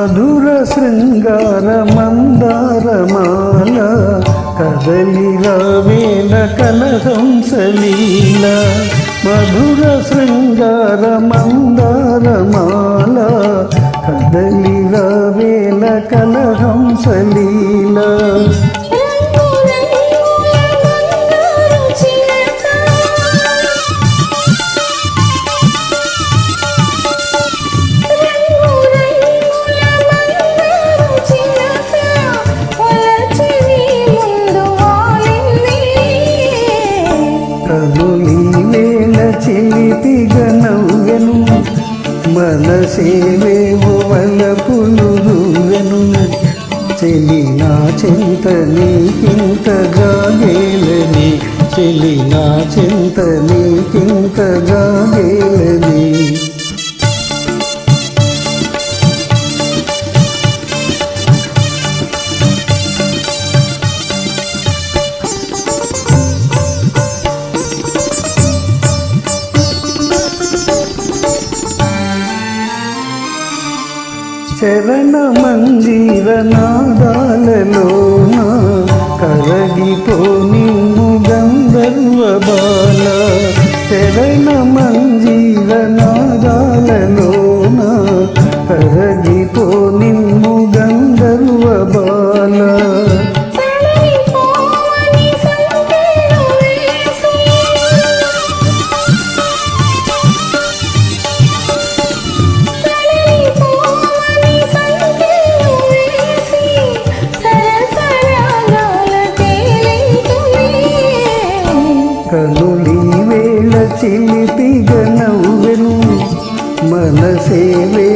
మధుర శృంగార మందారమాల కదలి రావేల కలహంసలీల మధుర శృంగార మందారమాల కదలి రావేల కలహంసలీ మనసేవేవో వలపులు రువెను చెలి నా చింత నీకింత జాగేలని చెలి నా చింత నీకింత జాగేలని చరణ మందిర నాదాలలోన కరగిపో నిన్ను గంధర్వ బాల చరణ చిలిపిగ నవ్వెను. మనసేవేవో